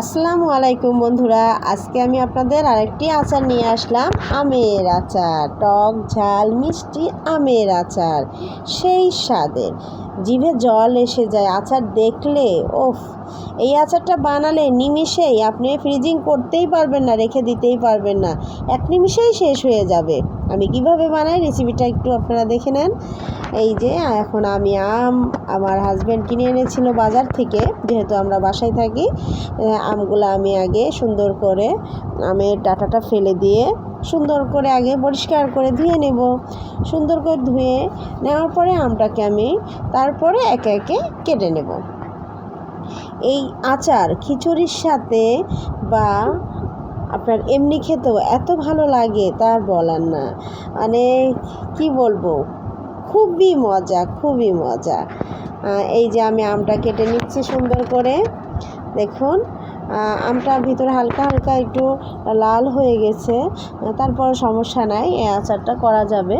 আসসালামু আলাইকুম বন্ধুরা, আজকে আমি আপনাদের আরেকটি আচার নিয়ে আসলাম, আমের আচার। টক ঝাল, মিষ্টি আমের আচার, সেই স্বাদের। জিভে জল এসে যায়, আচার দেখলে, ওফ, এই আচারটা বানালে নিমিষেই আপনি ফ্রিজিং করতেই পারবেন না, রেখে দিতেই পারবেন না, এক নিমিষেই শেষ হয়ে যাবে। আমি কীভাবে বানাই? রেসিপিটা একটু আপনারা দেখে নেন। এই যে, এখন আমি আম, আমার হাজব্যান্ড কিনে এনেছিল বাজার থেকে, যেহেতু আমরা বাসায় থাকি আমগুলো আমি আগে সুন্দর করে আমের ডাটাটা ফেলে দিয়ে সুন্দর করে আগে পরিষ্কার করে ধুয়ে নেব। সুন্দর করে ধুয়ে নেওয়ার পরে আমটাকে আমি তারপরে একে একে কেটে নেব। এই আচার খিচুড়ির সাথে বা আপনার এমনি খেতেও এত ভালো লাগে তার বলার না। মানে কি বলব? খুবই মজা খুবই মজা। এই যে আমি আমটা কেটে নিচ্ছি সুন্দর করে। দেখুন আমটার ভিতরে হালকা হালকা একটু লাল হয়ে গেছে। তারপর সমস্যা নাই, এই আচারটা করা যাবে।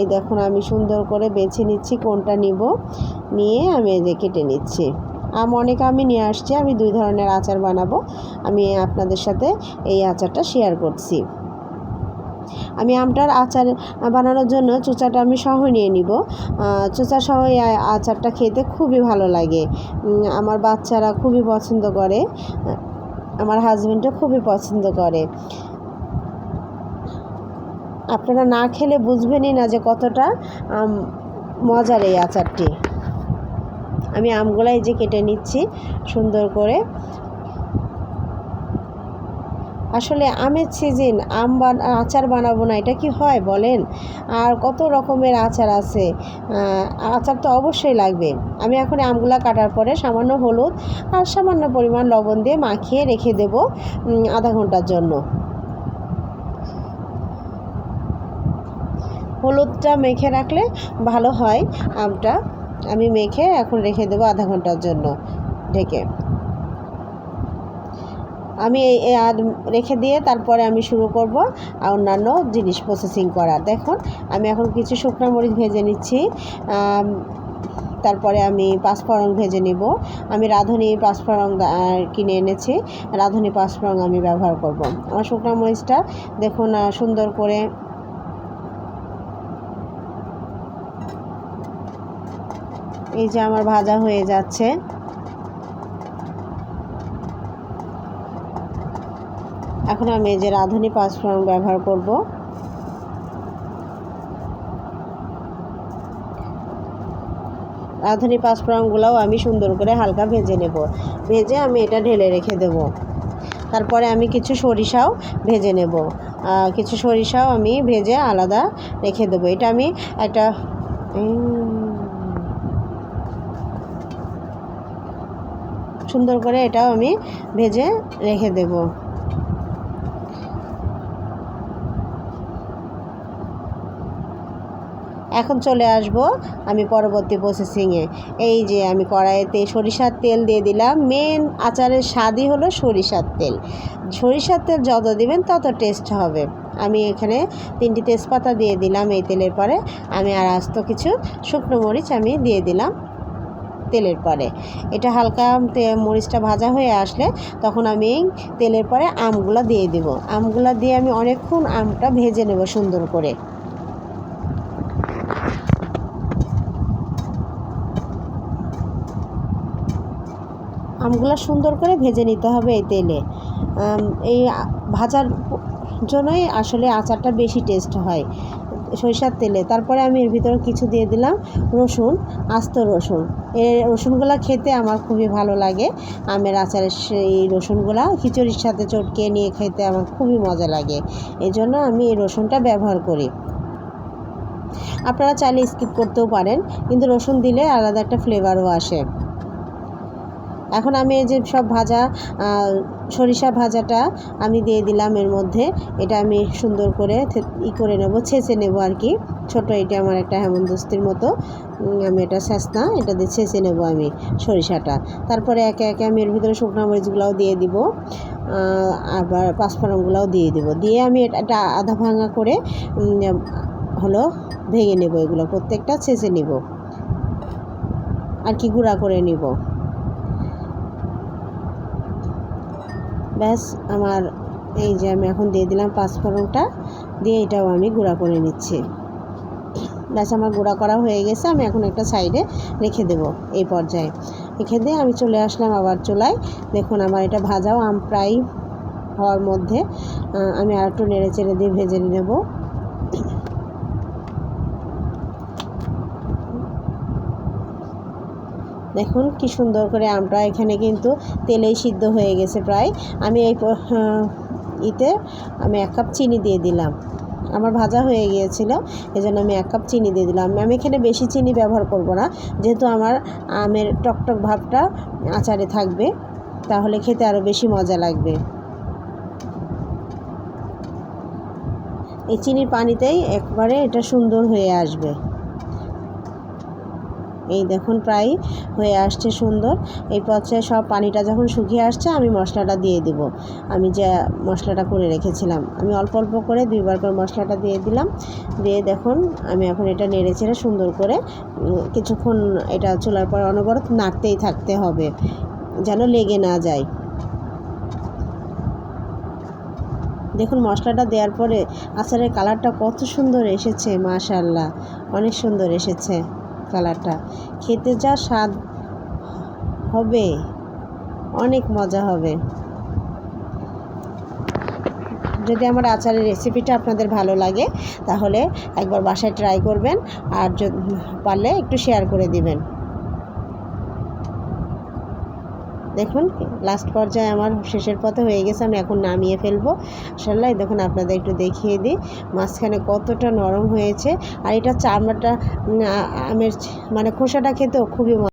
এই দেখুন, আমি সুন্দর করে বেছে নিচ্ছি, কোনটা নিব। নিয়ে আমি এদের কেটে নিচ্ছি। আম অনেক আমি নিয়ে আসছি, আমি দুই ধরনের আচার বানাবো। আমি আপনাদের সাথে এই আচারটা শেয়ার করছি। আমি আমটার আচার বানানোর জন্য চোচাটা আমি সহ নিয়ে নিব। চোচা সহ এই আচারটা খেতে খুবই ভালো লাগে। আমার বাচ্চারা খুবই পছন্দ করে। আমার হাজব্যান্ডও খুবই পছন্দ করে। আপনারা না খেলে বুঝবেনই না যে কতটা মজার এই আচারটি। আমি আমগুলো এই যে কেটে নিচ্ছি সুন্দর করে। আসলে আমের সিজন আম আচার বানাবো না, এটা কি হয় বলেন? আর কত রকমের আচার আছে? আচার তো অবশ্যই লাগবে। আমি এখন আমগুলা কাটার পরে সামান্য হলুদ আর সামান্য পরিমাণ লবণ দিয়ে মাখিয়ে রেখে দেব আধা ঘণ্টার জন্য। হলুদটা মেখে রাখলে ভালো হয় আমটা। আমি মেখে এখন রেখে দেবো আধা ঘণ্টার জন্য ঢেকে। আমি আর রেখে দিয়ে তারপরে আমি শুরু করব, আর অন্যান্য জিনিস প্রসেসিং করার দেখুন, আমি এখন কিছু শুকনো মরিচ ভেজে নিচ্ছি তারপরে আমি পাঁচফোড়ন ভেজে নিব। আমি রাঁধুনি পাঁচফোড়ন কিনে এনেছি। রাঁধুনি পাঁচফোড়ন আমি ব্যবহার করব। আমার শুকনো মরিচটা দেখুন সুন্দর করে এই যে আমার ভাজা হয়ে যাচ্ছে। এখন আমি যে রাঁধুনি পাঁচফোড়ন ব্যবহার করব। রাঁধুনি পাঁচফোড়নগুলোও আমি সুন্দর করে হালকা ভেজে নেব। ভেজে আমি এটা ঢেলে রেখে দেব। তারপরে আমি কিছু সরিষাও ভেজে নেব। কিছু সরিষাও আমি ভেজে আলাদা রেখে দেবো। এটা আমি একটা সুন্দর করে এটাও আমি ভেজে রেখে দেবো। এখন চলে আসব আমি পরবর্তী প্রসেসিংয়ে এই যে আমি কড়াইতে সরিষার তেল দিয়ে দিলাম। মেন আচারের স্বাদই হলো সরিষার তেল। সরিষার তেল যত দিবেন তত টেস্ট হবে। আমি এখানে তিনটি তেজপাতা দিয়ে দিলাম এই তেলের পরে। আমি আর আস্ত কিছু শুকনো মরিচ আমি দিয়ে দিলাম তেলের পরে। এটা হালকা মরিচটা ভাজা হয়ে আসলে তখন আমি তেলের পরে আমগুলো দিয়ে দিব। আমগুলো দিয়ে আমি অনেকক্ষণ আমটা ভেজে নেব সুন্দর করে। আমগুলো সুন্দর করে ভেজে নিতে হবে এই তেলে। এই ভাজার জন্যই আসলে আচারটা বেশি টেস্ট হয় সরিষার তেলে। তারপরে আমি এর ভিতরে কিছু দিয়ে দিলাম রসুন, আস্ত রসুন। এই রসুনগুলো খেতে আমার খুবই ভালো লাগে। আমের আচারের সেই রসুনগুলো খিচুড়ির সাথে চটকে নিয়ে খেতে আমার খুবই মজা লাগে। এই জন্য আমি এই রসুনটা ব্যবহার করি। আপনারা চাইলে স্কিপ করতেও পারেন। কিন্তু রসুন দিলে আলাদা একটা ফ্লেভারও আসে। এখন আমি এই যে সব ভাজা সরিষা ভাজাটা আমি দিয়ে দিলাম এর মধ্যে। এটা আমি সুন্দর করে ই করে নেব, ছেঁচে নেব আর কি। ছোটো এটা আমার একটা হেমন্তস্তির মতো। আমি এটা ছেঁচনা, এটা দিয়ে ছেঁচে নেব আমি সরিষাটা। তারপরে একে একে আমি এর ভিতরে শুকনো মরিচগুলোও দিয়ে দিব আবার পাঁচফোড়নগুলোও দিয়ে দিব। দিয়ে আমি এটা আধা ভাঙা করে হলো ভেঙে নেব এগুলো, প্রত্যেকটা ছেঁচে নেব। আর কি গুঁড়া করে নিব। ব্যাস, আমার এই যে আমি এখন দিয়ে দিলাম পাঁচফোড়নটা, দিয়ে এটাও আমি গুঁড়া করে নিচ্ছি। ব্যাস, আমার গুঁড়া করা হয়ে গেছে, আমি এখন একটা সাইডে রেখে দেব এই পর্যায়ে। রেখে দিয়ে আমি চলে আসলাম আবার চুলায়। দেখুন, আমার এটা ভাজাও আম প্রায় হওয়ার মধ্যে আমি আর একটু নেড়ে চেড়ে দিয়ে ভেজে নেব। দেখুন কি সুন্দর করে আমটা এখানে কিন্তু তেলেই সিদ্ধ হয়ে গেছে প্রায়। আমি এই ইতে আমি এক কাপ চিনি দিয়ে দিলাম। আমার ভাজা হয়ে গিয়েছিল এই জন্য আমি এক কাপ চিনি দিয়ে দিলাম। আমি এখানে বেশি চিনি ব্যবহার করব না, যেহেতু আমার আমের টকটক ভাবটা আচারে থাকবে, তাহলে খেতে আরও বেশি মজা লাগবে। এই চিনির পানিতেই একবারে এটা সুন্দর হয়ে আসবে। এই দেখুন প্রায় হয়ে আসছে সুন্দর। এই পর্যায়ে সব পানিটা যখন শুকিয়ে আসছে, আমি মশলাটা দিয়ে দিব। আমি যে মশলাটা করে রেখেছিলাম, আমি অল্প অল্প করে দুইবার করে মশলাটা দিয়ে দিলাম। দিয়ে দেখুন, আমি এখন এটা নেড়ে চেড়ে সুন্দর করে কিছুক্ষণ এটা চুলার পর অনবরত নাড়তেই থাকতে হবে, যেন লেগে না যায়। দেখুন, মশলাটা দেওয়ার পরে আচারের কালারটা কত সুন্দর এসেছে মাশাল্লাহ অনেক সুন্দর এসেছে। কালারটা। খেতে যা স্বাদ হবে, অনেক মজা হবে। যদি আমার আচারের রেসিপিটা আপনাদের ভালো লাগে, তাহলে একবার বাসায় ট্রাই করবেন, আর পারলে একটু শেয়ার করে দিবেন। দেখুন লাস্ট পর্যায়ে আমার শেষের পথে হয়ে গেছে, আমি এখন নামিয়ে ফেলব। আসলে দেখুন, আপনাদের একটু দেখিয়ে দিই, মাঝখানে কতটা নরম হয়েছে। আর এটা চামড়াটা আমের মানে খোসাটা খেতেও খুবই